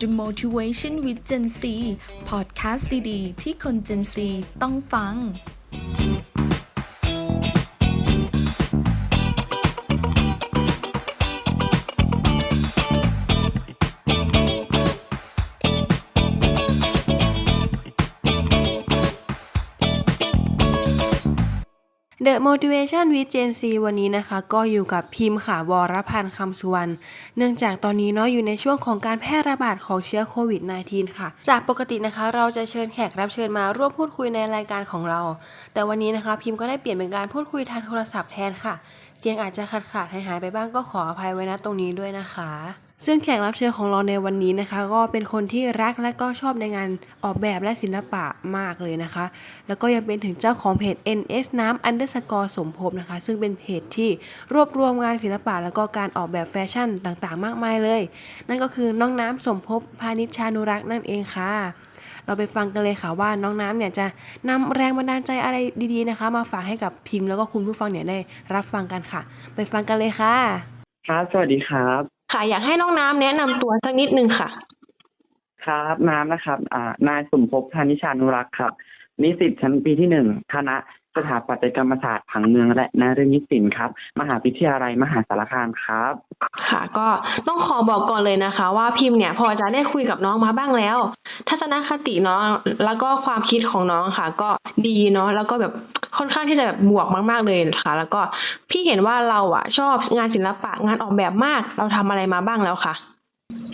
The Motivation with Gen Z พอดแคสต์ดี ๆ ที่คน Gen Z ต้องฟัง The Motivation with Gen Z วันนี้นะคะ ก็อยู่กับพิมพ์ค่ะวรพันธ์คำสุวรรณเนื่องจากตอนนี้เนาะอยู่ในช่วงของการแพร่ระบาดของเชื้อโควิด -19 ค่ะ จากปกตินะคะ เราจะเชิญแขกรับเชิญมาร่วมพูดคุยในรายการของเรา แต่วันนี้นะคะพิมพ์ก็ได้เปลี่ยนเป็นการพูดคุยทางโทรศัพท์แทนค่ะเสียงอาจจะขาดขาดหายหายไปบ้างก็ขออภัยไว้ณตรงนี้ด้วยนะคะ ซึ่งแขกรับเชิญของเราในวันนี้นะคะ ก็เป็นคนที่รักและก็ชอบในงานออกแบบและศิลปะมากเลยนะคะ แล้วก็ยังเป็นถึงเจ้าของเพจ NS น้ำ underscore สมภพนะคะ ซึ่งเป็นเพจที่รวบรวมงานศิลปะ แล้วก็การออกแบบแฟชั่นต่างๆ มากมายเลย นั่นก็คือน้องน้ำสมภพพานิชชานุรักษ์นั่นเองค่ะ เราไปฟังกันเลยค่ะว่าน้องน้ำเนี่ยจะนำแรงบันดาลใจอะไรดีๆนะคะ มาฝากให้กับพิมพ์แล้วก็คุณผู้ฟังเนี่ยได้รับฟังกันค่ะ ไปฟังกันเลยค่ะ ครับ สวัสดีครับ ค่ะอยากให้น้องน้ำแนะนำตัวสักนิดนึงค่ะ ครับน้ำนะครับ อ่านายสมภพธานิชานุรักษ์ครับ นิสิตชั้นปีที่หนึ่งคณะ สถาปัตยกรรมศาสตร์ผังเมืองและนฤมิตศิลป์ครับ มหาวิทยาลัยมหาสารคามครับ ค่ะ ก็ต้องขอบอกก่อนเลยนะคะ ว่าพิมพ์เนี่ยพอจะได้คุยกับน้องมาบ้างแล้ว ทัศนคติน้องแล้วก็ความคิดของน้องค่ะ ก็ดีเนาะแล้วก็แบบค่อนข้างที่จะแบบบวกมากๆเลยค่ะแล้วก็พี่เห็นว่าเราอะ ชอบงานศิลปะงานออกแบบมาก เราทำอะไรมาบ้างแล้วค่ะ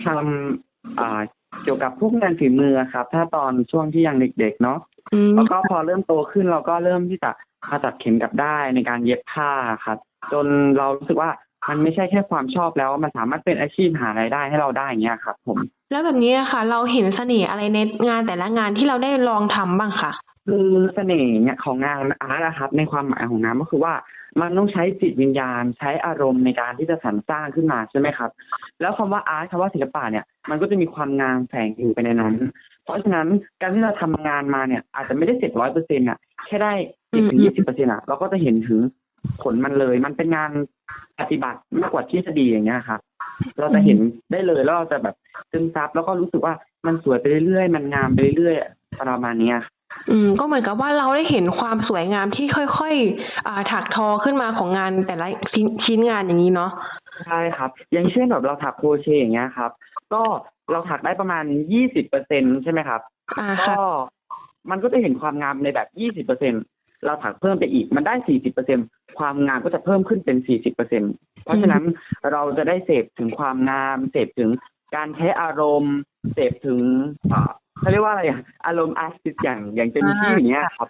ทำอ่าเกี่ยวกับพวกงานฝีมือครับ ถ้าตอนช่วงที่ยังเด็ก ๆ เนาะอืม แล้วก็พอเริ่มโตขึ้นเราก็เริ่มที่จะมาจัดเข็มกับได้ในการเย็บผ้าครับ จนเรารู้สึกว่ามันไม่ใช่แค่ความชอบแล้วมันสามารถเป็นอาชีพหารายได้ให้เราได้อย่างเงี้ยครับ ผม แล้วแบบนี้ค่ะ เราเห็นเสน่ห์อะไรในงานแต่ละงานที่เราได้ลองทำบ้างค่ะคือเสน่ห์เนี่ยของงานอาร์ตนะครับ ในความหมายของน้ำก็คือว่ามันต้องใช้จิตวิญญาณ ใช้อารมณ์ในการที่จะสรรสร้างขึ้นมาใช่ไหมครับ แล้วคำว่าอาร์ตคำว่าศิลปะเนี่ย มันก็จะมีความงามแฝงอยู่ไปในนั้น เพราะฉะนั้นการที่เราทำงานมาเนี่ย อาจจะไม่ได้เสร็จร้อยเปอร์เซ็นต์อะแค่ได้สิบถึงยี่สิบเปอร์เซ็นต์อะเราก็จะเห็นถึงผลมันเลย มันเป็นงานปฏิบัติมากกว่าทฤษฎีอย่างเงี้ยครับ เราจะเห็นได้เลยแล้วเราจะแบบซึมซับแล้วก็รู้สึกว่ามันสวยไปเรื่อยๆมันงามไปเรื่อยๆประมาณเนี้ยอืมก็เหมือนกับว่าเราได้เห็นความสวยงามที่ค่อยๆอ่าถักทอขึ้นมาของงานแต่ละชิ้นชิ้นงานอย่างนี้เนาะใช่ครับ อย่างเช่นแบบเราถักโครเชต์อย่างเงี้ยครับ ก็เราถักได้ประมาณยี่สิบเปอร์เซ็นใช่ไหมครับอ่าก็ค่ะมันก็จะเห็นความงามในแบบยี่สิบเปอร์เซ็นเราถักเพิ่มไปอีกมันได้สี่สิบเปอร์เซ็นความงามก็จะเพิ่มขึ้นเป็นสี่สิบเปอร์เซ็นเพราะฉะนั้นเราจะได้เสพถึงความงาม เสพถึงการใช้อารมณ์ เสพถึงอ่า เขาเรียกว่าอะไรอะอารมณ์อาร์ติสอย่างอย่างเต็มที่อย่างเงี้ยครับ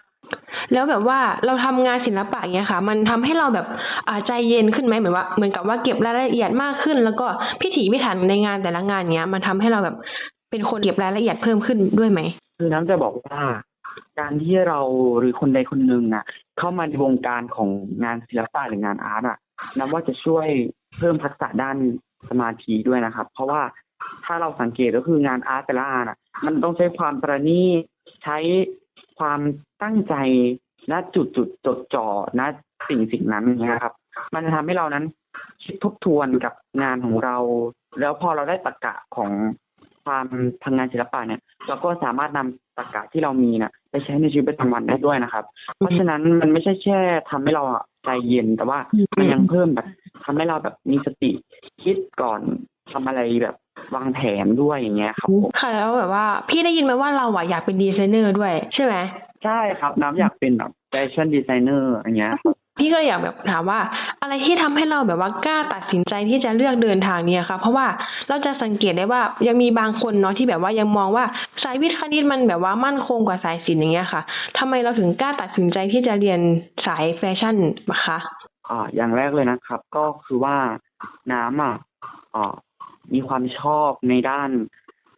แล้วแบบว่าเราทำงานศิลปะเงี้ยค่ะ มันทำให้เราแบบอ่าใจเย็นขึ้นไหมเหมือนว่าเหมือนกับว่าเก็บรายละเอียดมากขึ้น แล้วก็พิถีพิถันในงานแต่ละงานเนี้ย มันทำให้เราแบบเป็นคนเก็บรายละเอียดเพิ่มขึ้นด้วยไหมคือน้ำจะบอกว่าการที่เราหรือคนใดคนหนึ่งอะ เข้ามาในวงการของงานศิลปะหรืองานอาร์ตอะนับว่าจะช่วยเพิ่มทักษะด้านสมาธิด้วยนะครับ เพราะว่า ถ้าเราสังเกตก็คืองานอาร์ตแต่ละงานอะ มันต้องใช้ความประณีตใช้ความตั้งใจณจุดจุดจดจ่อณสิ่งสิ่งนั้นนะครับ มันจะทำให้เรานั้นคิดทบทวนกับงานของเรา แล้วพอเราได้ตรรกะของความทำงงานศิลปะเนี่ย เราก็สามารถนำตรรกะที่เรามีน่ะไปใช้ในชีวิตประจำวันได้ด้วยนะครับ เพราะฉะนั้นมันไม่ใช่แค่ทำให้เราใจเย็นแต่ว่ามันยังเพิ่มแบบทำให้เราแบบมีสติคิดก่อน ทำอะไรแบบวางแผนด้วยอย่างเงี้ยครับผมค่ะแล้วแบบว่า พี่ได้ยินมาว่าเราอะอยากเป็นดีไซเนอร์ด้วยใช่ไหมใช่ครับน้ำอยากเป็นแบบแฟชั่นดีไซเนอร์อย่างเงี้ยครับพี่ก็เลยอยากแบบถามว่า อะไรที่ทำให้เราแบบว่ากล้าตัดสินใจที่จะเลือกเดินทางเนี้ยค่ะเพราะว่าเราจะสังเกตได้ว่ายังมีบางคนเนาะที่แบบว่ายังมองว่าสายวิทย์คณิตมันแบบว่ามั่นคงกว่าสายศิลป์อย่างเงี้ยค่ะทำไมเราถึงกล้าตัดสินใจที่จะเรียนสายแฟชั่นคะอ่าอย่างแรกเลยนะครับ ก็คือว่าน้ำอะอ่า มีความชอบในด้าน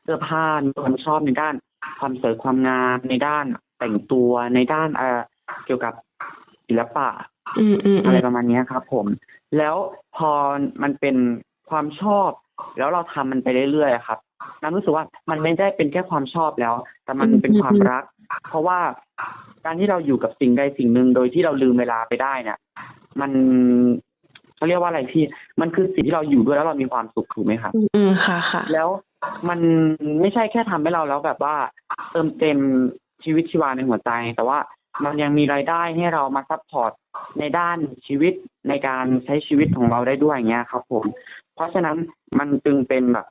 เสื้อผ้ามีความชอบในด้าน ความสวยความงามในด้านแต่งตัวในด้านเอ่อเกี่ยวกับศิลปะอืมอืมอะไรประมาณเนี้ยครับ ผม แล้วพอมันเป็นความชอบ แล้วเราทำมันไปเรื่อยๆอะครับน้ำรู้สึกว่ามันไม่ได้เป็นแค่ความชอบแล้ว แต่มันเป็นความรัก เพราะว่าการที่เราอยู่กับสิ่งใดสิ่งหนึ่งโดยที่เราลืมเวลาไปได้เนี่ยมัน เขาเรียกว่าอะไรพี่ มันคือสิ่งที่เราอยู่ด้วยแล้วเรามีความสุขถูกไหมครับอืมอืมค่ะค่ะ แล้วมันไม่ใช่แค่ทำให้เราแล้วแบบว่า เติมเต็มชีวิตชีวาในหัวใจ แต่ว่ามันยังมีรายได้ให้เรามาซัพพอร์ตในด้านชีวิตในการใช้ชีวิตของเราได้ด้วยอย่างเงี้ยครับผม เพราะฉะนั้นมันจึงเป็นแบบ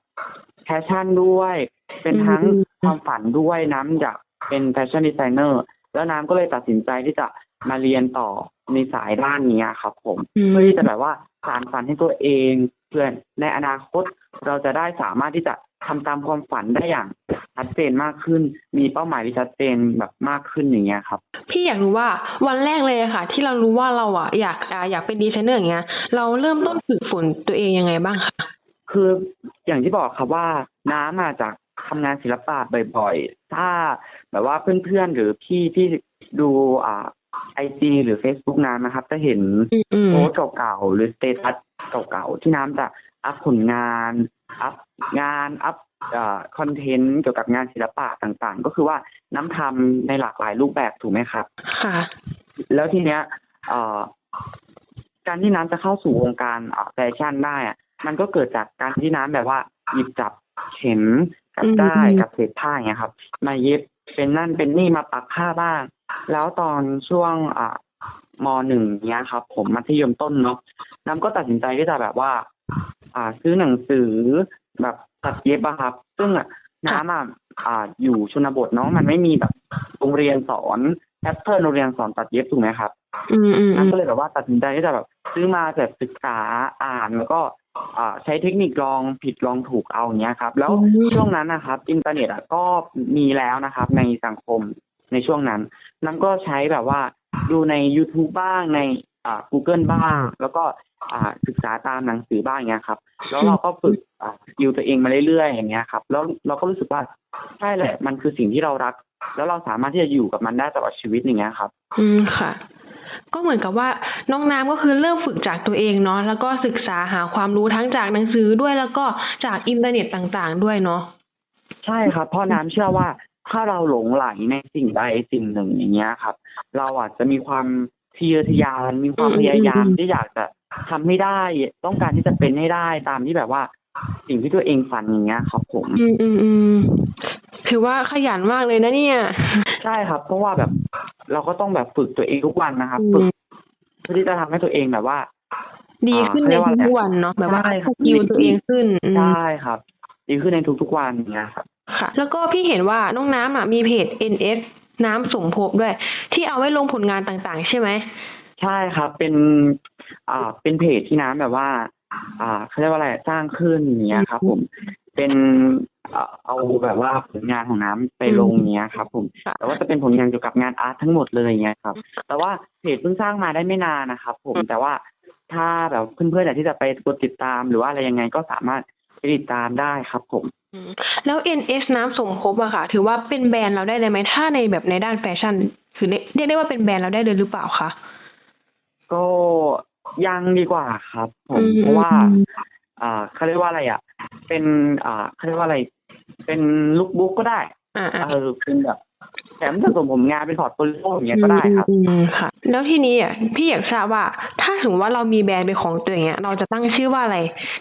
แพชชั่นด้วย เป็นทั้งอืมความฝันด้วยน้ำอยากเป็นแฟชั่นดีไซเนอร์แล้วน้ำก็เลยตัดสินใจที่จะ มาเรียนต่อในสายด้านเนี้ยครับผมอืมเพื่อที่จะแบบว่าสานฝันให้ตัวเองเพื่อในอนาคตเราจะได้สามารถที่จะทำตามความฝันได้อย่างชัดเจนมากขึ้น มีเป้าหมายที่ชัดเจนแบบมากขึ้นอย่างเงี้ยครับพี่อยากรู้ว่าวันแรกเลยอะค่ะ ที่เรารู้ว่าเราอะอยากอ่าอยากเป็นดีไซเนอร์อย่างเงี้ย เราเริ่มต้นฝึกฝนตัวเองยังไงบ้างคะคืออย่างที่บอกครับว่าน้ำมาจากทำงานศิลปะบ่อยๆ ถ้าแบบว่าเพื่อนๆหรือพี่ที่ดูอ่า ไอจีหรือ Facebook น้ำนะครับ จะเห็นอืมอืมโพสต์เก่าๆหรือสเตตัสเก่าๆที่น้ำจะอัพผลงาน อัพงานอัพคอนเทนต์เกี่ยวกับงานศิลปะต่างๆ ก็คือว่าน้ำทำในหลากหลายรูปแบบถูกไหมครับ ค่ะ แล้วทีเนี้ยเอ่อการที่น้ำจะเข้าสู่วงการอ่าแฟชั่นได้อะมันก็เกิดจากการที่น้ำแบบว่าหยิบจับเข็มกับอืมได้ายอืมกับเศษผ้าอย่างเงี้ยครับ มาเย็บเป็นนั่นเป็นนี่มาปักผ้าบ้าง แล้วตอนช่วงอ่ามหนึ่งเนี้ยครับ ผมมัธยมต้นเนาะน้ำก็ตัดสินใจที่จะแบบว่า อ่า ซื้อหนังสือแบบตัดเย็บอะครับ ซึ่งอะน้ำอะอ่า อยู่ชนบทเนาะมันไม่มีแบบโรงเรียนสอนแพทเทิร์นโรงเรียนสอนตัดเย็บถูกไหมครับอืมอืมอืน้ำมก็เลยแบบว่าตัดสินใจที่จะแบบ ซื้อมาแบบศึกษาอ่านแล้วก็อ่าใช้เทคนิคลองผิดลองถูกเอาอย่างเงี้ยครับ แล้วช่วงนั้นนะครับ อินเทอร์เน็ตอะก็มีแล้วนะครับ ในสังคม ในช่วงนั้นน้ำก็ใช้แบบว่าดูใน YouTube บ้างในอ่า Google บ้าง แล้วก็อ่าศึกษาตามหนังสือบ้างอย่างเงี้ยครับ แล้วเราก็ฝึกอ่าสกิลตัวเองมาเรื่อยๆอย่างเงี้ยครับ แล้วเราก็รู้สึกว่าใช่แหละมันคือสิ่งที่เรารัก แล้วเราสามารถที่จะอยู่กับมันได้ตลอดชีวิตอย่างเงี้ยครับ อืมค่ะก็เหมือนกับว่าน้องน้ำก็คือเริ่มฝึกจากตัวเองเนาะแล้วก็ศึกษาหาความรู้ทั้งจากหนังสือด้วยแล้วก็จากอินเทอร์เน็ตต่างๆ ด้วยเนาะใช่ครับเพราะน้ำเชื่อว่า ถ้าเราหลงไหลในสิ่งใดสิ่งหนึ่งอย่างเงี้ยครับ เราอาจจะมีความทะเยอทะยานมีความอืมพยายามอืมที่อยากจะทำให้ได้ ต้องการที่จะเป็นให้ได้ตามที่แบบว่า สิ่งที่ตัวเองฝันอย่างเงี้ยครับ ผม อืมอืมอืมถือว่าขยันมากเลยนะเนี่ย ใช่ครับ เพราะว่าแบบเราก็ต้องแบบฝึกตัวเองทุกวันนะครับอืมฝึกเพื่อที่จะทำให้ตัวเองแบบว่า ดีขึ้นในทุกๆวันเนาะแบบว่าใช่คสรับกิลตัวเองขึ้นอืมใช่ครับ ดีขึ้นในทุกๆวันอย่างเงี้ยครับ ค่ะ แล้วก็พี่เห็นว่าน้องน้ำอะมีเพจ NS น้ำสมภพด้วย ที่เอาไว้ลงผลงานต่างๆ ใช่ไหมใช่ครับ เป็น อ่า เป็นเพจที่น้ำแบบว่า อ่าเขาเรียกว่าอะไร สร้างขึ้นอย่างเงี้ยครับ ผม เป็นเอ่อเอาแบบว่าผลงานของน้ำไปลงเงี้ยครับ ผมค่ะแต่ว่าจะเป็นผลงานเกี่ยวกับงานอาร์ตทั้งหมดเลยอย่างเงี้ยครับ แต่ว่าเพจเพิ่งสร้างมาได้ไม่นานนะครับ ผม แต่ว่าถ้าแบบเพื่อนๆอยากที่จะไปกดติดตามหรือว่าอะไรยังไงก็สามารถไป ติดตามได้ครับผมอืมแล้ว NS น้ำสมภพอะค่ะ ถือว่าเป็นแบรนด์เราได้เลยไหมถ้าในแบบในด้านแฟชั่นคือเรียกเรียกได้ว่าเป็นแบรนด์เราได้เลยหรือเปล่าคะก็ยังดีกว่าครับ ผมอืมเพราะว่าอืมอ่าเขาเรียกว่าอะไรอะ เป็น อ่าเขาเรียกว่าอะไร เป็นลุคบุ๊กก็ได้อ่าอ่าเออเป็นแบบ แถมสะสมผมงานเป็นพอร์ตโฟลิโออย่างเงี้ยก็ได้ครับอืมอืมค่ะ แล้วทีนี้อะพี่อยากทราบว่า ถ้าสมมติว่าเรามีแบรนด์เป็นของตัวเองอะเราจะตั้งชื่อว่าอะไร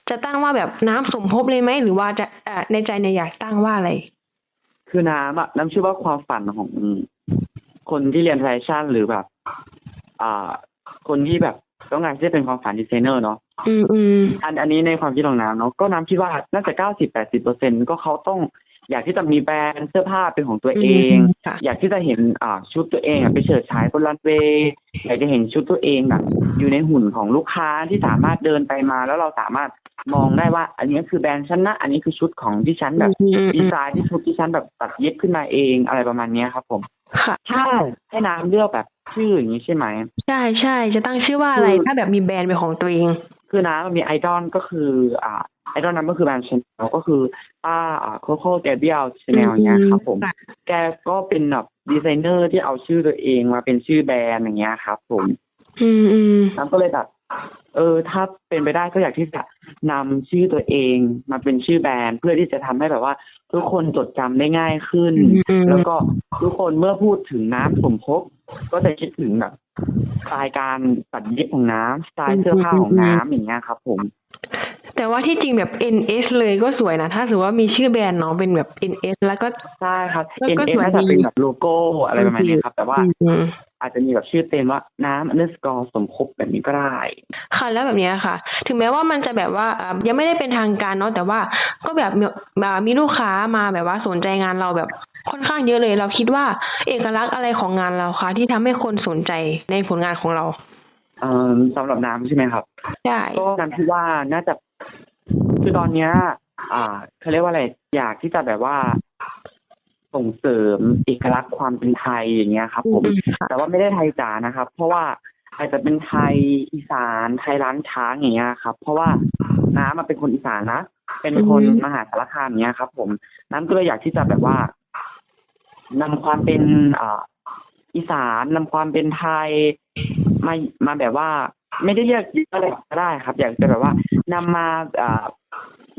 จะตั้งว่าแบบน้ำสมภพเลยไหมหรือว่าจะเอ่อในใจเนี่ยอยากตั้งว่าอะไร คือน้ำอะน้ำเชื่อว่าความฝันของคนที่เรียนแฟชั่นหรือแบบ อ่า คนที่แบบต้องการที่จะเป็นความฝันดีไซเนอร์เนาะอืมอืมอันอันนี้ในความคิดของน้ำเนาะก็น้ำคิดว่าน่าจะเก้าสิบแปดสิบเปอร์เซ็นก็เขาต้อง อยากที่จะมีแบรนด์เสื้อผ้าเป็นของตัวเองค่ะอยากที่จะเห็นอ่าชุดตัวเองอะไปเฉิดฉายบนรันเวย์อยากจะเห็นชุดตัวเองแบบอยู่ในหุ่นของลูกค้าที่สามารถเดินไปมา แล้วเราสามารถมองได้ว่า อันนี้คือแบรนด์ฉันนะ อันนี้คือชุดของที่ฉันแบบอืมอืมดีไซน์ที่ชุดที่ฉันแบบตัดเย็บขึ้นมาเองอะไรประมาณเนี้ยครับผมค่ะถ้าให้น้ำเลือกแบบชื่ออย่างนี้ใช่ไหมใช่ใช่จะตั้งชื่อว่าอะไรคือถ้าแบบมีแบรนด์เป็นของตัวเองคือน้ำมันมีไอดอลก็คืออ่าไอ ดอลนั้นก็คือแบรนด์ชาแนลก็คือป้าอ่าโคโค่แกเบียลชาแนลเนี้ยครับผมค่ะแกก็เป็นแบบดีไซเนอร์ที่เอาชื่อตัวเองมาเป็นชื่อแบรนด์อย่างเงี้ยครับผม อืมอืมน้ำก็เลยแบบเออถ้าเป็นไปได้ก็อยากที่จะนำชื่อตัวเองมาเป็นชื่อแบรนด์ เพื่อที่จะทำให้แบบว่า ทุกคนจดจำได้ง่ายขึ้นอืมอืมแล้วก็ทุกคนเมื่อพูดถึงน้ำสมภพก็จะคิดถึงแบบสไตล์การตัดเย็บของน้ำสไตล์เสื้อผ้าของน้ำอย่างเงี้ยครับ ผม แต่ว่าที่จริงแบบ NS เลยก็สวยนะ ถ้าสมมติว่ามีชื่อแบรนด์เน้องเป็นแบบ NS แล้วก็ใช่ครับ แล้วก็ NS สวยน่าจะดีเป็นแบบโลโก้อะไรประมาณเนี้ยครับ แต่ว่าอืม อาจจะมีแบบชื่อเต็มว่าน้ำ underscore สมคบแบบนี้ก็ได้ ค่ะแล้วแบบเนี้ยค่ะ ถึงแม้ว่ามันจะแบบว่าอ่ายังไม่ได้เป็นทางการเนาะแต่ว่าก็แบบมีอ่ามีลูกค้ามาแบบว่าสนใจงานเราแบบค่อนข้างเยอะเลย เราคิดว่าเอกลักษณ์อะไรของงานเราคะที่ทำให้คนสนใจในผลงานของเราเอ่อสำหรับน้ำใช่ไหมครับ ใช่ก็น้ำคิดว่าน่าจะ คือตอนเนี้ย อ่าเขาเรียกว่าอะไร อยากที่จะแบบว่าส่งเสริมเอกลักษณ์ความเป็นไทยอย่างเงี้ยครับ ผมอืมค่ะแต่ว่าไม่ได้ไทยจ๋านะครับ เพราะว่าอาจจะเป็นไทยอีสานไทยร้านช้างอย่างเงี้ยครับ เพราะว่าน้ำมาเป็นคนอีสานนะเป็นคนมหาสารคามอย่างเงี้ยครับ ผมน้ำก็เลยอยากที่จะแบบว่านำความเป็นอ่าอีสานนำความเป็นไทยมามาแบบว่า ไม่ได้เรียกอะไรก็ได้ครับ อยากจะแบบว่านำมาอ่า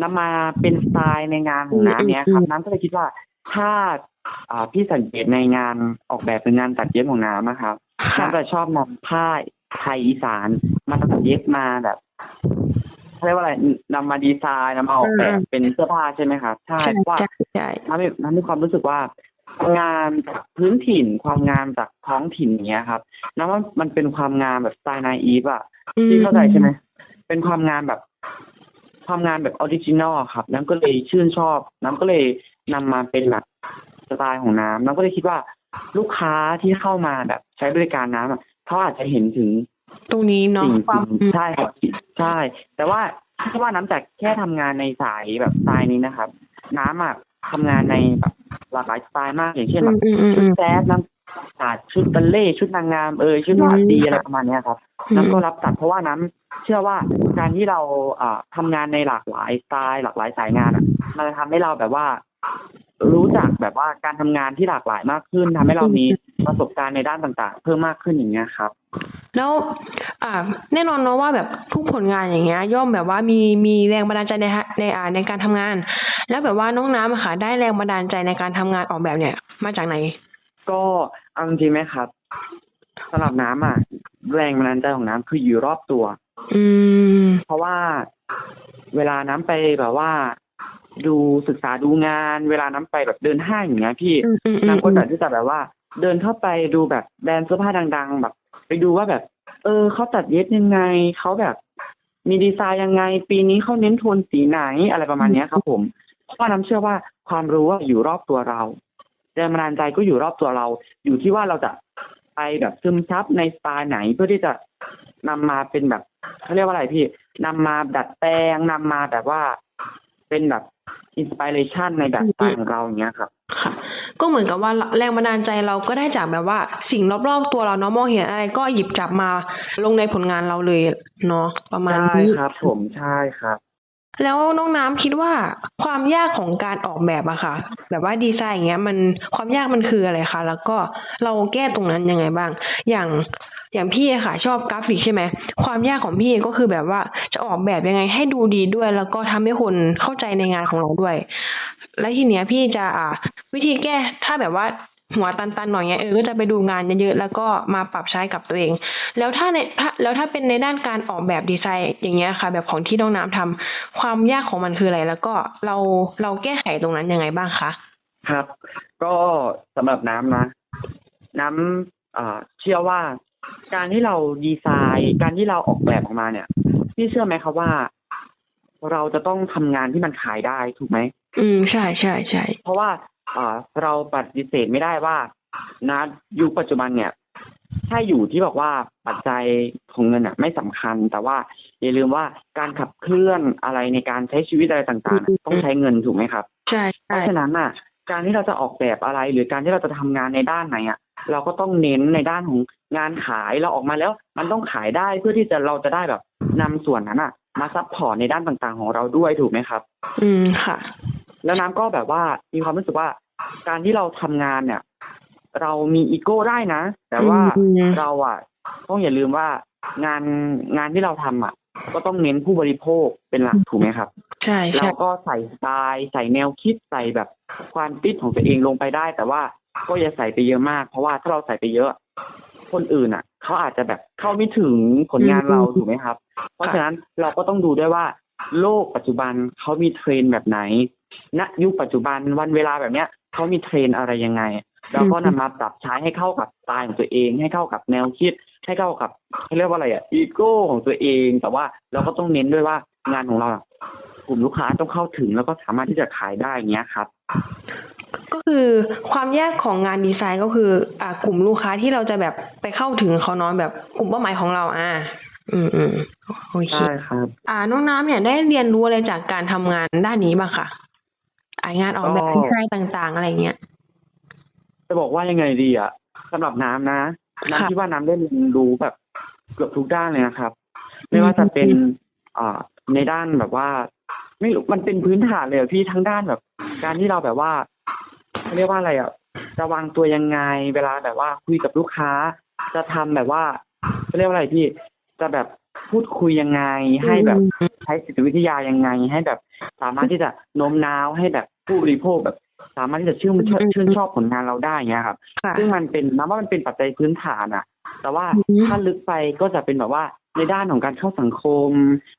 นำมาเป็นสไตล์ในงานของน้ำเนี้ยครับ น้ำก็เลยคิดว่าถ้าอ่าพี่สังเกตในงานออกแบบหรืองานตัดเย็บของน้ำนะครับค่ะน้ำจะชอบนำผ้าไทยอีสานมาตัดเย็บมาแบบเขาเรียกว่าอะไรนำมาดีไซน์นำมาออกแบบเป็นเสื้อผ้าใช่ไหมครับใช่ใช่เพราะว่าใช่ใช่น้ำมีน้ำมีความรู้สึกว่า งานจากพื้นถิ่น ความงามจากท้องถิ่นอย่างเงี้ยครับน้ำว่ามันเป็นความงามแบบสไตล์นายอีฟอะที่เข้าใจใช่ไหมเป็นความงามแบบ ความงามแบบออริจินอลครับ น้ำก็เลยชื่นชอบ น้ำก็เลยนำมาเป็นแบบสไตล์ของน้ำน้ำก็เลยคิดว่าลูกค้าที่เข้ามาแบบ ใช้บริการน้ำอะเขาอาจจะเห็นถึงตรงนี้เนาะสิ่งความสิ่งใช่ครับใช่ แต่ว่าถ้าว่าน้ำจากแค่ทำงานในสายแบบสไตล์นี้นะครับ น้ำอะทำงานในแบบ หลากหลายสไตล์มากอย่างเช่นอืแบมบอืมอืมชุอืดมแจ๊สน้ำตัดชุดบัลเล่ต์ชุดนางงามเอยชุดราตรีอะไรประมาณเนี้ยครับน้ำก็รับตัดเพราะว่าน้ำเชื่อว่าการที่เราอ่าทำงานในหลากหลายสไตล์หลากหลายสายงานอะ มันจะทำให้เราแบบว่า รู้จักแบบว่าการทำงานที่หลากหลายมากขึ้นทำให้เรามี ประสบการณ์ในด้านต่างๆ เพิ่มมากขึ้นอย่างเงี้ยครับ แล้วอ่าแน่นอนเนาะว่าแบบทุกผลงานอย่างเงี้ย ย่อมแบบว่ามีมีแรงบันดาลใจในฮะในอ่าในการทำงาน แล้วแบบว่าน้องน้ำอะค่ะได้แรงบันดาลใจในการทำงานออกแบบเนี่ย มาจากไหน ก็เอาจริงๆไหมครับสำหรับน้ำอะแรงบันดาลใจของน้ำคืออยู่รอบตัว อืม เพราะว่าเวลาน้ำไปแบบว่า ดูศึกษาดูงาน เวลาน้ำไปแบบเดินห้างอย่างเงี้ยพี่อืมอืมอืมน้ำก็จะที่จะแบบว่า เดินเข้าไปดูแบบแบรนด์เสื้อผ้าดัง ๆ แบบ ไปดูว่าแบบ เออเขาตัดเย็บยังไงเขาแบบ มีดีไซน์ยังไง ปีนี้เขาเน้นโทนสีไหนอะไรประมาณเนี้ยครับผมเพราะว่าน้ำเชื่อว่าความรู้อยู่รอบตัวเราแรงบันดาลใจก็อยู่รอบตัวเรา อยู่ที่ว่าเราจะไปแบบซึมซับในสไตล์ไหนเพื่อที่จะนำมาเป็นแบบเขาเรียกว่าอะไรพี่นำมาดัดแปลงนำมาแบบว่า เป็นแบบอินสปิเรชันในแบบสไตล์ของเราอย่างเงี้ยครับค่ะ ก็เหมือนกับว่าแรงบันดาลใจเราก็ได้จากแบบว่า สิ่งรอบๆตัวเราเนาะมองเห็นอะไรก็หยิบจับมาลงในผลงานเราเลยเนาะประมาณใช่นี้ครับ ผมใช่ครับ แล้วน้องน้ำคิดว่าความยากของการออกแบบอะค่ะ แบบว่าดีไซน์อย่างเงี้ย มันความยากมันคืออะไรคะแล้วก็เราแก้ตรงนั้นยังไงบ้าง อย่าง อย่างพี่อะค่ะ ชอบกราฟิกใช่ไหมความยากของพี่ก็คือแบบว่าจะออกแบบยังไงให้ดูดีด้วย แล้วก็ทำให้คนเข้าใจในงานของเราด้วย และทีเนี้ยพี่จะอ่า วิธีแก้ถ้าแบบว่าหัวตันๆหน่อยเงี้ยเออก็จะไปดูงานเยอะๆแล้วก็มาปรับใช้กับตัวเอง แล้วถ้าในถ้าแล้วถ้าเป็นในด้านการออกแบบดีไซน์อย่างเงี้ยค่ะ แบบของที่น้องน้ำทำความยากของมันคืออะไร แล้วก็เราเราแก้ไขตรงนั้นยังไงบ้างคะครับ ก็สำหรับน้ำนะ น้ำอ่าเชื่อว่า การที่เราดีไซน์ การที่เราออกแบบออกมาเนี่ย พี่เชื่อไหมครับว่า เราจะต้องทำงานที่มันขายได้ถูกไหมอืมใช่ใช่ใช่เพราะว่าอ่าเราปฏิเสธไม่ได้ว่านะยุคปัจจุบันเนี่ยถ้าอยู่ที่บอกว่าปัจจัยของเงินอะ ไม่สำคัญ แต่ว่าอย่าลืมว่าการขับเคลื่อนอะไรในการใช้ชีวิตอะไรต่างๆอะต้องใช้เงินถูกไหมครับ ใช่เพใช่ราะฉะนั้นน่ะ การที่เราจะออกแบบอะไรหรือการที่เราจะทำงานในด้านไหนอะ เราก็ต้องเน้นในด้านของงานขายเราออกมาแล้ว มันต้องขายได้เพื่อที่จะเราจะได้แบบนำส่วนนั้นอะมาซัพพอร์ตในด้านต่างๆ ของเราด้วยถูกไหมครับ อืมค่ะ แล้วน้ำก็แบบว่ามีความรู้สึกว่าการที่เราทำงานเนี่ย เรามีอีโก้ได้นะ แต่ว่าอืมเราอะต้องอย่าลืมว่างานงานที่เราทำอะ ก็ต้องเน้นผู้บริโภคเป็นหลักถูกไหมครับ ใช่เราใช่ก็ใส่สไตล์ใส่แนวคิดใส่แบบความติดของตัวเองลงไปได้ แต่ว่า ก็อย่าใส่ไปเยอะมาก เพราะว่าถ้าเราใส่ไปเยอะ คนอื่นอะเขาอาจจะแบบเข้าไม่ถึงผลงานเราถูกไหมครับ เพราะฉะนั้นเราก็ต้องดูด้วยว่า โลกปัจจุบันเขามีเทรนด์แบบไหนณยุคปัจจุบันวันเวลาแบบเนี้ยเขามีเทรนด์อะไรยังไงเราก็นำมาปรับใช้ให้เข้ากับสไตล์ของตัวเอง ให้เข้ากับแนวคิด ให้เข้ากับเขาเรียกว่าอะไรอะอีโก้ของตัวเอง แต่ว่าเราก็ต้องเน้นด้วยว่างานของเราอะกลุ่มลูกค้าต้องเข้าถึงแล้วก็สามารถที่จะขายได้อย่างเงี้ยครับ ก็คือความแยกของงานดีไซน์ก็คือ อ่ากลุ่มลูกค้าที่เราจะแบบไปเข้าถึงเขาเนาะแบบกลุ่มเป้าหมายของเราอ่าอืมอืมโอเคใช่ครับ อ่าน้องน้ำเนี่ยได้เรียนรู้อะไรจากการทำงานด้านนี้บ้างคะอ่างานออกแบบก็ดีไซน์ต่างๆ อะไรเงี้ยจะบอกว่ายังไงดีอะสำหรับน้ำนะค่ะน้ำที่ว่าน้ำได้เรียนรู้แบบเกือบทุกด้านเลยนะครับ ไม่ว่าจะเป็นอ่าในด้านแบบว่า ไม่รู้มันเป็นพื้นฐานเลยอะพี่ทั้งด้านแบบ การที่เราแบบว่า เขาเรียกว่าอะไรอะจะวางตัวยังไง เวลาแบบว่าคุยกับลูกค้า จะทำแบบว่าเขาเรียกว่าอะไรพี่จะแบบพูดคุยยังไง ให้แบบใช้จิตวิทยายังไง ให้แบบสามารถที่จะโน้มน้าวให้แบบผู้บริโภคแบบ สามารถที่จะชื่นชอบชื่นชอบผลงานเราได้เงี้ยครับค่ะซึ่งมันเป็นนับว่ามันเป็นปัจจัยพื้นฐานอะแต่ว่าอืมถ้าลึกไปก็จะเป็นแบบว่าในด้านของการเข้าสังคม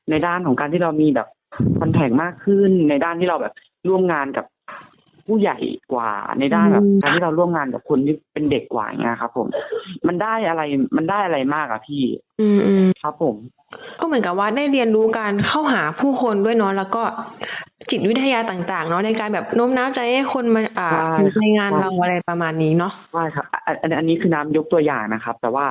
ในด้านของการที่เรามีแบบคอนแทคมากขึ้น ในด้านที่เราแบบร่วมงานกับ ผู้ใหญ่กว่าในด้านแบบการที่เราร่วมงานกับคนที่เป็นเด็กกว่าอย่างเงี้ยครับ ผม มันได้อะไรมันได้อะไรมากอะพี่ อืมอืมครับ ผม ก็เหมือนกับว่าได้เรียนรู้การเข้าหาผู้คนด้วยเนาะแล้วก็จิตวิทยาต่าง ๆ เนาะในการแบบโน้มน้าวใจให้คนมาอ่าใช่อยู่ในงานเราอะไรประมาณนี้เนาะใช่ครับอันอันอันนี้คือน้ำยกตัวอย่างนะครับ แต่ว่า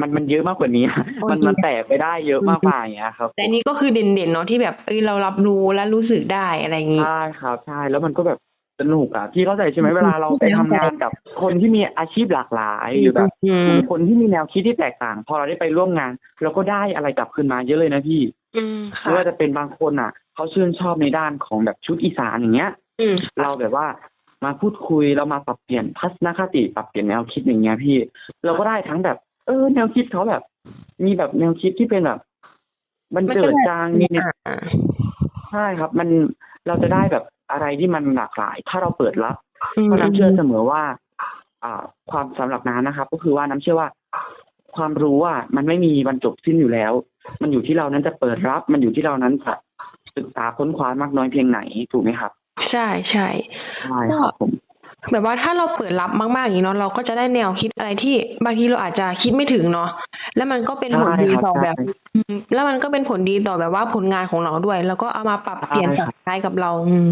มันมันเยอะมากกว่านี้โอเคมันมันแตกไปได้เยอะมากกว่าอย่างเงี้ยครับ แต่อันนี้ก็คือเด่นๆเนาะที่แบบเอ้ยเรารับรู้และรู้สึกได้อะไรอย่างงี้ใช่ครับใช่แล้วมันก็แบบ สนุกอะพี่เข้าใจใช่ไหมเวลาเราไปทำงานกับคนที่มีอาชีพหลากหลายหรือแบบอืมคนที่มีแนวคิดที่แตกต่าง พอเราได้ไปร่วมงาน เราก็ได้อะไรกลับคืนมาเยอะเลยนะพี่อืมค่ะไม่ว่าจะเป็นบางคนอะเขาชื่นชอบในด้านของแบบชุดอีสานอย่างเงี้ย อืมเราแบบว่ามาพูดคุยเรามาปรับเปลี่ยนทัศนคติปรับเปลี่ยนแนวคิดอย่างเงี้ยพี่ เราก็ได้ทั้งแบบ เออ แนวคิดเขาแบบ มีแบบแนวคิดที่เป็นแบบมันเจิดจางมีแนว อ่า ใช่ครับมันเราจะได้แบบ อะไรที่มันหลากหลาย ถ้าเราเปิดรับอืมเพราะน้ำเชื่อเสมอว่า อ่า ความสำหรับน้ำนะครับ ก็คือว่าน้ำเชื่อว่า ความรู้อะมันไม่มีวันจบสิ้นอยู่แล้ว มันอยู่ที่เรานั้นจะเปิดรับ มันอยู่ที่เรานั้นจะศึกษาค้นคว้ามากน้อยเพียงไหนถูกไหมครับ ใช่ใช่ใช่ครับผม แบบว่าถ้าเราเปิดรับมากๆอย่างนี้เนาะเราก็จะได้แนวคิดอะไรที่บางทีเราอาจจะคิดไม่ถึงเนาะแล้วมันก็เป็นผลดีต่อแบบอืมแล้วมันก็เป็นผลดีต่อแบบว่าผลงานของเราด้วย แล้วก็เอามาปรับเปลี่ยนปรับใช้กับเราอืม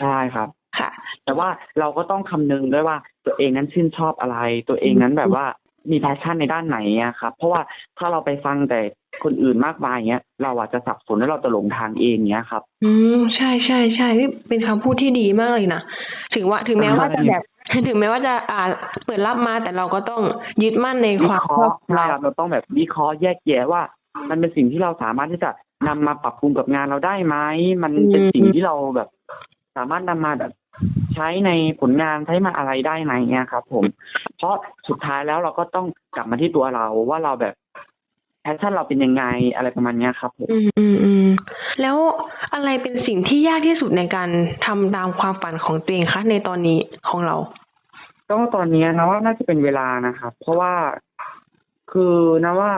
ใช่ครับค่ะ แต่ว่าเราก็ต้องคำนึงด้วยว่าตัวเองนั้นชื่นชอบอะไร ตัวเองนั้นแบบว่ามีแพชชั่นในด้านไหนอะครับเพราะว่าถ้าเราไปฟังแต่ คนอื่นมากมายเงี้ยเราอาจจะสับสนแล้วเราจะหลงทางเองเงี้ยครับ อืมใช่ใช่ใช่นี่เป็นคำพูดที่ดีมากเลยนะถึงว่าถึงแม้ว่าจะแบบถึงแม้ว่าจะอ่าเปิดรับมาแต่เราก็ต้องยึดมั่นในวิความเคชอราะบห์ของใช่เราครับเราต้องแบบวิเคราะห์แยกแยะว่า มันเป็นสิ่งที่เราสามารถที่จะนำมาปรับปรุงกับงานเราได้ไหมมันเป็นสิ่งที่เราแบบ สามารถนำมาแบบใช้ในผลงานใช้มาอะไรได้ไหมเนี่ยครับ ผม เพราะสุดท้ายแล้วเราก็ต้องกลับมาที่ตัวเราว่าเราแบบแพ ชชั่นเราเป็นยังไงอะไรประมาณเนี้ยครับผมอืมอืมอืมแล้วอะไรเป็นสิ่งที่ยากที่สุดในการทำตามความฝันของตัวเองคะในตอนนี้ของเรา ก็ตอนนี้นะว่าน่าจะเป็นเวลานะครับ เพราะว่าคือนะว่า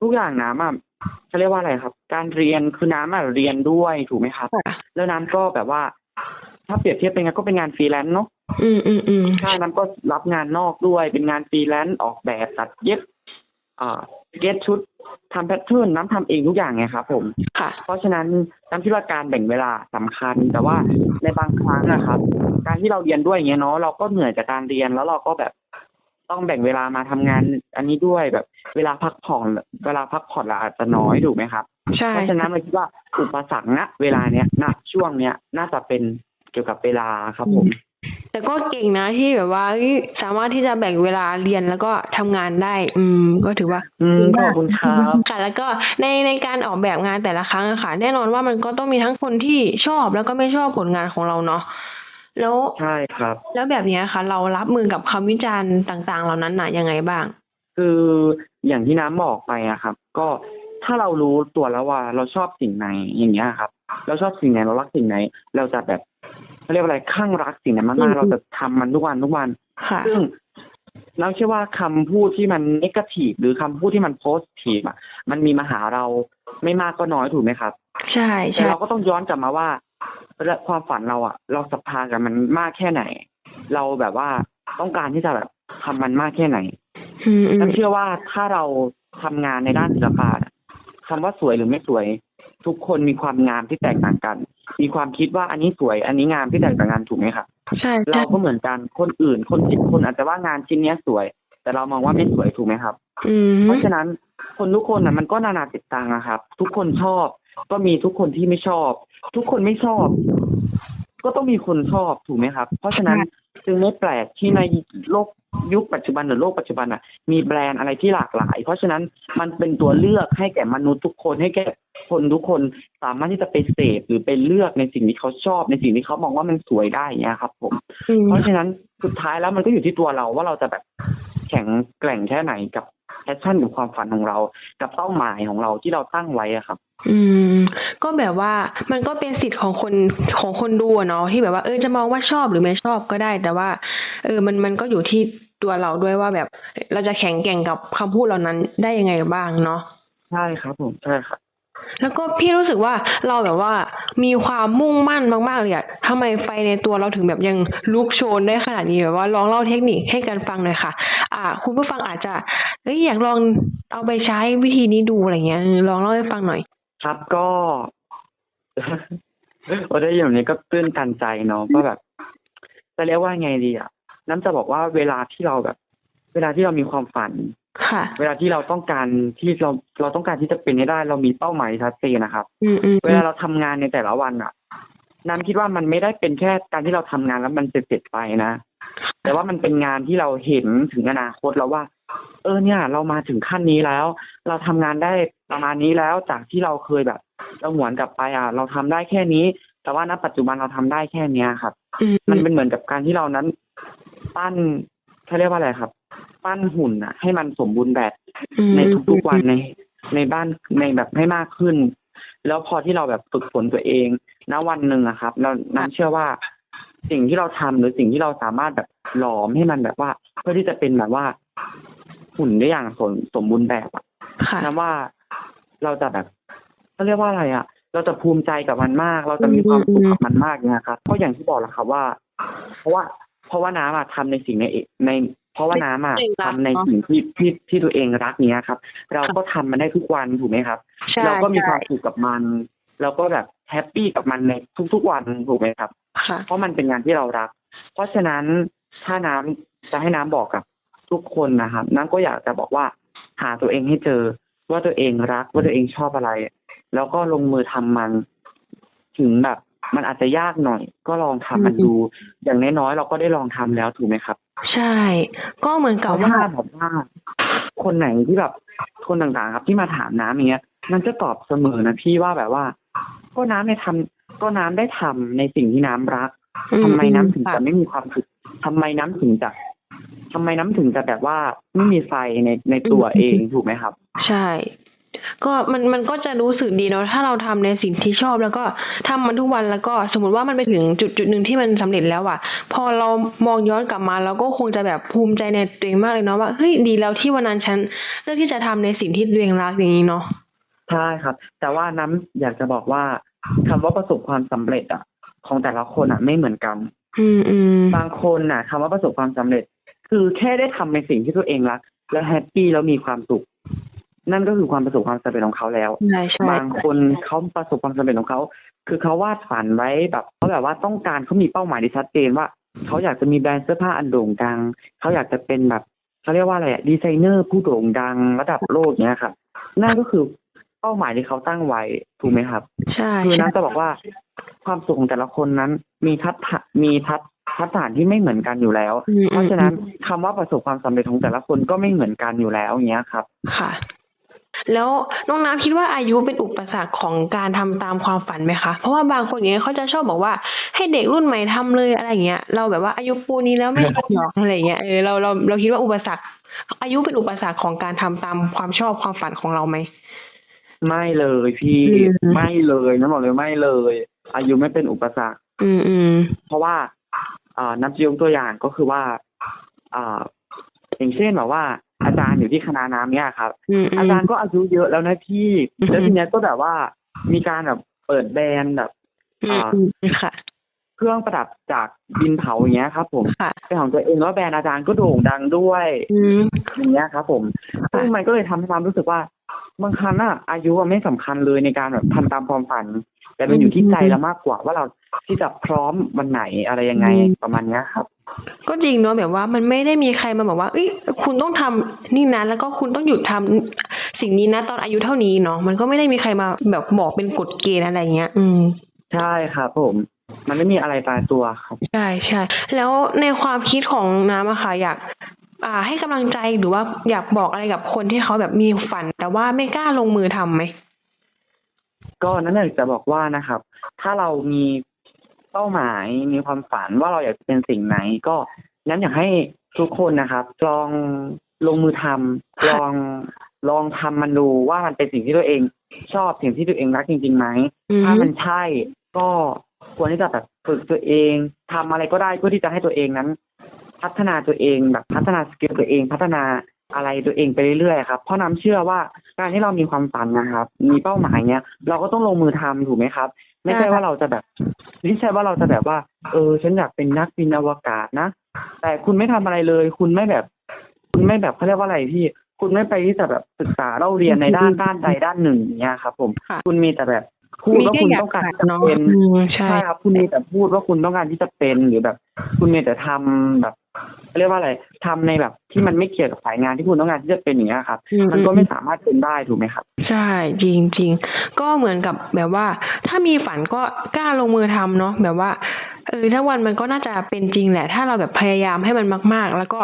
ทุกอย่างน้ำอะเขาเรียกว่าอะไรครับ การเรียนคือน้ำอะเรียนด้วยถูกไหมครับค่ะแล้วน้ำก็แบบว่า ถ้าเปรียบเทียบเป็นงานก็เป็นงานฟรีแลนซ์เนาะอืมอืมอืมใช่น้ำก็รับงานนอกด้วยเป็นงานฟรีแลนซ์ออกแบบตัดเย็บอ่า เก็ตชุดทำแพทเทิร์นน้ำทำเองทุกอย่างไงครับผมค่ะ เพราะฉะนั้นน้ำคิดว่าการแบ่งเวลาสำคัญ แต่ว่าในบางครั้งนะครับ การที่เราเรียนด้วยอย่างเงี้ยเนาะเราก็เหนื่อยจากการเรียนแล้วเราก็แบบต้องแบ่งเวลามาทำงาน อันนี้ด้วยแบบ เวลาพักผ่อน เวลาพักผ่อนเราอาจจะน้อยถูกไหมครับใช่เพราะฉะนั้นเราคิดว่าอุปสรรคณเวลาเนี้ยณช่วงเนี้ยน่าจะเป็นเกี่ยวกับเวลาครับผม แต่ก็เก่งนะที่แบบว่าเอ้ยสามารถที่จะแบ่งเวลาเรียนแล้วก็ทำงานได้ อืม ก็ถือว่า อืมขอบคุณครับค่ะแล้วก็ในในการออกแบบงานแต่ละครั้งอะค่ะแน่นอนว่ามันก็ต้องมีทั้งคนที่ชอบแล้วก็ไม่ชอบผลงานของเราเนาะแล้วใช่ครับ แล้วแบบเนี้ยค่ะ เรารับมือกับคำวิจารณ์ต่าง ๆ เหล่านั้นน่ะยังไงบ้าง คืออย่างที่น้ำบอกไปอะครับ ก็ถ้าเรารู้ตัวแล้วว่าเราชอบสิ่งไหนอย่างเงี้ยครับ เราชอบสิ่งไหนเรารักสิ่งไหน เราจะแบบ เขาเรียกว่าอะไรข้างรักสิ่งนั้นอืมากมๆเราจะทำมันทุกวันทุกวันค่ะซึ่งเราเชื่อว่าคำพูดที่มันนกาทีฟหรือคำพูดที่มันโพสทีฟอะ มันมีมาหาเราไม่มากก็น้อยถูกไหมครับ ใช่แต่ใช่เราก็ต้องย้อนกลับมาว่าและความฝันเราอะ เราศรัทธากับมันมากแค่ไหน เราแบบว่าต้องการที่จะแบบทำมันมากแค่ไหนอืมอืมฉันเชื่อว่าถ้าเราทำงานในด้านศิลปะน่ะคำว่าสวยหรือไม่สวย ทุกคนมีความงามที่แตกต่างกัน มีความคิดว่าอันนี้สวยอันนี้งามที่แตกต่างกันถูกไหมครับใช่เราใช่ก็เหมือนกันคนอื่น คนผิดคนอาจจะว่างานชิ้นเนี้ยสวย แต่เรามองว่าไม่สวยถูกไหมครับอืมเพราะฉะนั้นคนทุกคนน่ะมันก็นานาจิตตังนะครับ ทุกคนชอบ ก็มีทุกคนที่ไม่ชอบ ทุกคนไม่ชอบ ก็ต้องมีคนชอบถูกไหมครับ เพราะฉะนั้น จึงไม่แปลกที่ในโลกยุคปัจจุบันหรือโลกปัจจุบันอะ มีแบรนด์อะไรที่หลากหลาย เพราะฉะนั้นมันเป็นตัวเลือกให้แก่มนุษย์ทุกคนให้แก่คนทุกคนสามารถที่จะไปเสพหรือไปเลือกในสิ่งที่เขาชอบในสิ่งที่เขามองว่ามันสวยได้อย่างเงี้ยครับผมอืมเพราะฉะนั้นสุดท้ายแล้วมันก็อยู่ที่ตัวเราว่าเราจะแบบแข็งแกร่งแค่ไหนกับ แพชชั่นกับความฝันของเรา กับเป้าหมายของเราที่เราตั้งไว้อะครับอืม ก็แบบว่ามันก็เป็นสิทธิ์ของคนของคนดูอะเนาะที่แบบว่าเออจะมองว่าชอบหรือไม่ชอบก็ได้ แต่ว่า เออมันมันก็อยู่ที่ตัวเราด้วยว่าแบบเราจะแข็งแกร่งกับคำพูดเหล่านั้นได้ยังไงบ้างเนาะใช่ครับผมใช่ครับ แล้วก็พี่รู้สึกว่าเราแบบว่ามีความมุ่งมั่นมากๆเลยอะทำไมไฟในตัวเราถึงแบบยังลุกโชนได้ขนาดนี้แบบว่าลองเล่าเทคนิคให้กันฟังหน่อยค่ะ อ่า คุณผู้ฟังอาจจะเอ้ยอยากลองเอาไปใช้วิธีนี้ดูอะไรเงี้ยลองเล่าให้ฟังหน่อย ครับก็โอ้ได้ยินแบบนี้ก็ตื้นตันใจเนาะก็แบบจะเรียกว่าไงดีอะน้ำจะบอกว่าเวลาที่เราแบบ เวลาที่เรามีความฝัน ค่ะ เวลาที่เราต้องการที่เราเราต้องการที่จะเป็นให้ได้ เรามีเป้าหมายชัดเจนนะครับ อืมอืมเวลาเราทำงานในแต่ละวันอะน้ำคิดว่ามันไม่ได้เป็นแค่การที่เราทำงานแล้วมันเสร็จเสร็จๆไปนะ แต่ว่ามันเป็นงานที่เราเห็นถึงอนาคตแล้วว่า เออเนี่ย เรามาถึงขั้นนี้แล้ว เราทำงานได้ประมาณนี้แล้วจากที่เราเคยแบบเราหวนกลับไปอะ เราทำได้แค่นี้ แต่ว่าณปัจจุบันเราทำได้แค่เนี้ยครับ อืมมันเป็นเหมือนกับการที่เรานั้น ปั้นเขาเรียกว่าอะไรครับ ปั้นหุ่นอะให้มันสมบูรณ์แบบอืมในทุกๆวันในในบ้านในแบบให้มากขึ้น แล้วพอที่เราแบบฝึกฝนตัวเองณวันหนึ่งอะครับ เราน้ำเชื่อว่าสิ่งที่เราทำหรือสิ่งที่เราสามารถแบบหลอมให้มันแบบว่า เพื่อที่จะเป็นแบบว่า หุ่นได้อย่างสมสมบูรณ์แบบอะค่ะน้ำว่าเราจะแบบเขาเรียกว่าอะไรอะเราจะภูมิใจกับมันมาก เราจะมีความสุขกับมันมากนะครับเพราะอย่างที่บอกแหละครับว่า เพราะว่า เพราะว่าน้ำอะทำในสิ่งในใน เพราะว่าน้ำอะทำในสิ่งที่ที่ที่ตัวเองรักเนี้ยครับ เราก็ทำมันได้ทุกวันถูกไหมครับใช่เราก็มีใช่ความสุขกับมันเราก็แบบแฮปปี้กับมันในทุกๆวันถูกไหมครับค่ะเพราะมันเป็นงานที่เรารัก เพราะฉะนั้นถ้าน้ำจะให้น้ำบอกกับทุกคนนะครับน้ำก็อยากจะบอกว่าหาตัวเองให้เจอว่าตัวเองรักว่าตัวเองชอบอะไร แล้วก็ลงมือทำมัน ถึงแบบ มันอาจจะยากหน่อย ก็ลองทำมันดู อย่างน้อยๆเราก็ได้ลองทำแล้วถูกไหมครับ ใช่ ก็เหมือนเพกับราะว่าว่าแบบว่าคนไหนที่แบบคนต่างๆ ครับ ที่มาถามน้ำอย่างเงี้ยมันจะตอบเสมอนะพี่ว่าแบบว่า ก็น้ำในทำก็น้ำได้ทำในสิ่งที่น้ำรักอืมทำไมน้ำถึงค่ะจะไม่มีความสุขทำไมน้ำถึงจะทำไมน้ำถึงจะแบบว่าไม่มีไฟในในตัวเองถูกไหมครับ ใช่ ก็มันมันก็จะรู้สึกดีเนาะถ้าเราทำในสิ่งที่ชอบแล้วก็ทำมันทุกวันแล้วก็สมมติว่ามันไปถึงจุดจุดหนึ่งที่มันสำเร็จแล้วอะพอเรามองย้อนกลับมาเราก็คงจะแบบภูมิใจในตัวเองมากเลยเนาะว่าเฮ้ยดีแล้วที่วันนั้นฉันเลือกที่จะทำในสิ่งที่ตัวเองรักอย่างนี้เนาะใช่ครับ แต่ว่าน้ำอยากจะบอกว่าคำว่าประสบความสำเร็จอะของแต่ละคนอะไม่เหมือนกัน อืมอืมบางคนน่ะคำว่าประสบความสำเร็จ คือแค่ได้ทำในสิ่งที่ตัวเองรัก แล้วแฮปปี้แล้วมีความสุข นั่นก็คือความประสบความสำเร็จของเขาแล้วใช่ใช่บางคนเขาประสบความสำเร็จของเขา คือเขาวาดฝันไว้แบบเขาแบบว่าต้องการเขามีเป้าหมายที่ชัดเจนว่าเขาอยากจะมีแบรนด์เสื้อผ้าอันโด่งดังเขาอยากจะเป็นแบบเขาเรียกว่าอะไรอะดีไซเนอร์ผู้โด่งดังระดับโลกเนี้ยครับนั่นก็คือเป้าหมายที่เขาตั้งไว้ถูกไหมครับใช่คือใช่น้ำจะบอกว่าความสุขของแต่ละคนนั้น มีทัศน์มีทัศน์ทัศน์ที่ไม่เหมือนกันอยู่แล้วอืมเพราะฉะนั้นคำว่าประสบความสำเร็จของแต่ละคนก็ไม่เหมือนกันอยู่แล้วอย่างเงี้ยครับ ค่ะ แล้วน้องน้ำคิดว่าอายุเป็นอุปสรรคของการทำตามความฝันไหมคะ เพราะว่าบางคนอย่างเงี้ยเขาจะชอบบอกว่าให้เด็กรุ่นใหม่ทำเลยอะไรอย่างเงี้ย เราแบบว่าอายุปูนี้แล้วไม่ทำหรอกอะไรอย่างเงี้ย เออเราเราเราคิดว่าอุปสรรค อายุเป็นอุปสรรคของการทำตามความชอบความฝันของเราไหม ไม่เลยพี่อืมไม่เลยน้ำบอกเลยไม่เลย อายุไม่เป็นอุปสรรค อืมอืมเพราะว่า อ่านับยกตัวอย่างก็คือว่า อ่าอย่างเช่นแบบว่า อาจารย์อยู่ที่คณะน้ำเนี่ยครับอืมอาจารย์ก็อายุเยอะแล้วนะพี่อืมแล้วทีเนี้ยก็แบบว่ามีการแบบเปิดแบรนด์แบบอืมอืมค่ะเครื่องประดับจากดินเผาอย่างเงี้ยครับ ผมค่ะเป็นของตัวเองแล้วแบรนด์อาจารย์ก็โด่งดังด้วยอืมอย่างเงี้ยครับ ผมซึ่งมันก็เลยทำให้ความรู้สึกว่า บางครั้งอะอายุอะไม่สำคัญเลยในการแบบทำตามความฝัน แต่มันอยู่ที่ใจเรามากกว่าว่าเราที่จะพร้อมวันไหนอะไรยังไงอืมประมาณเนี้ยครับ ก็จริงเนาะแบบว่ามันไม่ได้มีใครมาบอกว่าเอ้ยคุณต้องทำนี่นะแล้วก็คุณต้องหยุดทำสิ่งนี้นะตอนอายุเท่านี้เนาะมันก็ไม่ได้มีใครมาแบบบอกเป็นกฎเกณฑ์อะไรเงี้ย อืม ใช่ครับผมมันไม่มีอะไรตายตัวครับ ใช่ใช่แล้วในความคิดของน้ำอะค่ะอยาก อ่า ให้กำลังใจหรือว่าอยากบอกอะไรกับคนที่เขาแบบมีฝัน แต่ว่าไม่กล้าลงมือทำไหมก็นั่นอยากจะบอกว่านะครับ ถ้าเรามีเป้าหมายมีความฝันว่าเราอยากจะเป็นสิ่งไหน ก็นั้นอยากให้ทุกคนนะครับ ลองลงมือทำลองลองทำมันดูว่ามันเป็นสิ่งที่ตัวเอง ชอบสิ่งที่ตัวเองรักจริงๆไหมอืมถ้ามันใช่ก็ควรที่จะแบบฝึกตัวเองทำอะไรก็ได้เพื่อที่จะให้ตัวเองนั้น พัฒนาตัวเองแบบพัฒนาสกิลตัวเองพัฒนาอะไรตัวเองไปเรื่อยๆครับเพราะน้ำเชื่อว่าการที่เรามีความฝันนะครับ มีเป้าหมายเนี้ยเราก็ต้องลงมือทำถูกไหมครับ ไม่ใช่ว่าเราจะแบบไม่ใช่ว่าเราจะแบบว่า เออ ฉันอยากเป็นนักบินอวกาศนะ แต่คุณไม่ทำอะไรเลย คุณไม่แบบ คุณไม่แบบเขาเรียกว่าอะไรพี่ คุณไม่ไปที่จะแบบศึกษาเราเรียนในด้านด้านใดด้านหนึ่งอย่างเงี้ยครับ ผมค่ะคุณมีแต่แบบพูดมีว่าแค่คุณอยากต้องการฝันจะเนาะเป็นอืมใช่ใช่ครับคุณมีแต่พูดว่าคุณต้องการที่จะเป็นหรือแบบ คุณมีแต่ทำแบบ เขาเรียกว่าอะไรทำในแบบที่มันไม่เกี่ยวกับสายงานที่คุณต้องการที่จะเป็นอย่างเงี้ยครับอืมมันก็ไม่สามารถเป็นได้ถูกไหมครับ ใช่จริงจริงก็เหมือนกับแบบว่า ถ้ามีฝันก็กล้าลงมือทำเนาะแบบว่าเออถ้าวันมันก็น่าจะเป็นจริงแหละ ถ้าเราแบบพยายามให้มันมาก ๆ แล้วก็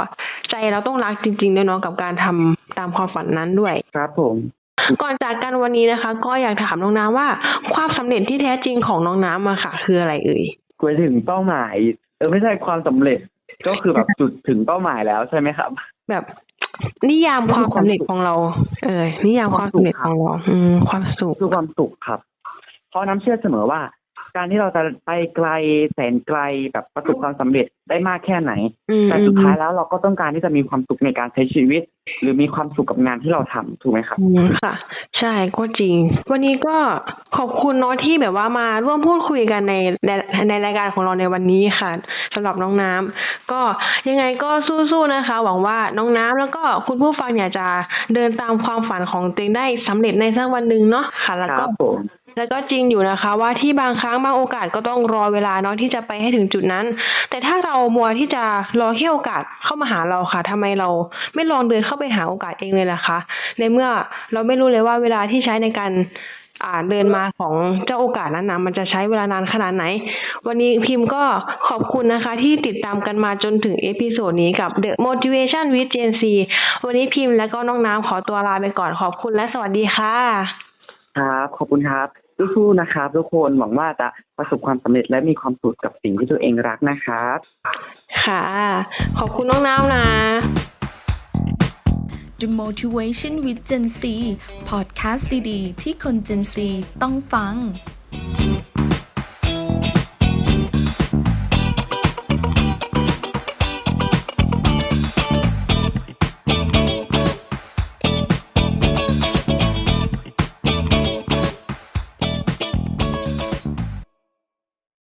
ใจเราต้องรักจริง ๆ ด้วยเนาะกับการทำตามความฝันนั้นด้วย ครับผมก่อนจากกันวันนี้นะคะ ก็อยากถามน้องน้ำว่า ความสำเร็จที่แท้จริงของน้องน้ำอะค่ะ คืออะไรเอ่ยคุยถึงเป้าหมาย เออไม่ใช่ความสำเร็จ ก็คือแบบจุดถึงเป้าหมายแล้วใช่ไหมครับ แบบนิยามความสำเร็จของเรา เออนิยามความสำเร็จของเรา อืมความสุขคือความสุขครับ เพราะน้ำเชื่อเสมอว่า การที่เราจะไปไกลแสนไกลแบบประสบความสำเร็จได้มากแค่ไหนอืมแต่สุดท้ายแล้วเราก็ต้องการที่จะมีความสุขในการใช้ชีวิต หรือมีความสุขกับงานที่เราทำถูกไหมครับอืมค่ะ ใช่ก็จริง วันนี้ก็ขอบคุณเนาะที่แบบว่ามาร่วมพูดคุยกันในในในรายการของเราในวันนี้ค่ะสำหรับน้องน้ำก็ยังไงก็สู้ๆนะคะ หวังว่าน้องน้ำแล้วก็คุณผู้ฟังเนี่ยจะเดินตามความฝันของตัวเองได้สำเร็จในสักวันหนึ่งเนาะค่ะแล้วคก็รับผม แล้วก็จริงอยู่นะคะ ว่าที่บางครั้งบางโอกาสก็ต้องรอเวลาเนาะที่จะไปให้ถึงจุดนั้น แต่ถ้าเรามัวที่จะรอแค่โอกาสเข้ามาหาเราค่ะทำไมเราไม่ลองเดินเข้าไปหาโอกาสเองเลยล่ะคะ ในเมื่อเราไม่รู้เลยว่าเวลาที่ใช้ในการอ่าเดินมาของเจ้าโอกาสนั้นนะมันจะใช้เวลานานขนาดไหน วันนี้พิมพ์ก็ขอบคุณนะคะ ที่ติดตามกันมาจนถึงเอพิโซดนี้กับ The Motivation with Gen Z วันนี้พิมพ์และก็น้องน้ำขอตัวลาไปก่อนขอบคุณและสวัสดีค่ะ ครับ ขอบคุณครับ สู้ๆนะครับ ทุกคนหวังว่าจะประสบความสำเร็จและมีความสุขกับสิ่งที่ตัวเองรักนะครับ ค่ะ ขอบคุณน้องน้ำนะ The Motivation with Gen Z พอดแคสต์ดีๆ ที่คน Gen Z ต้องฟัง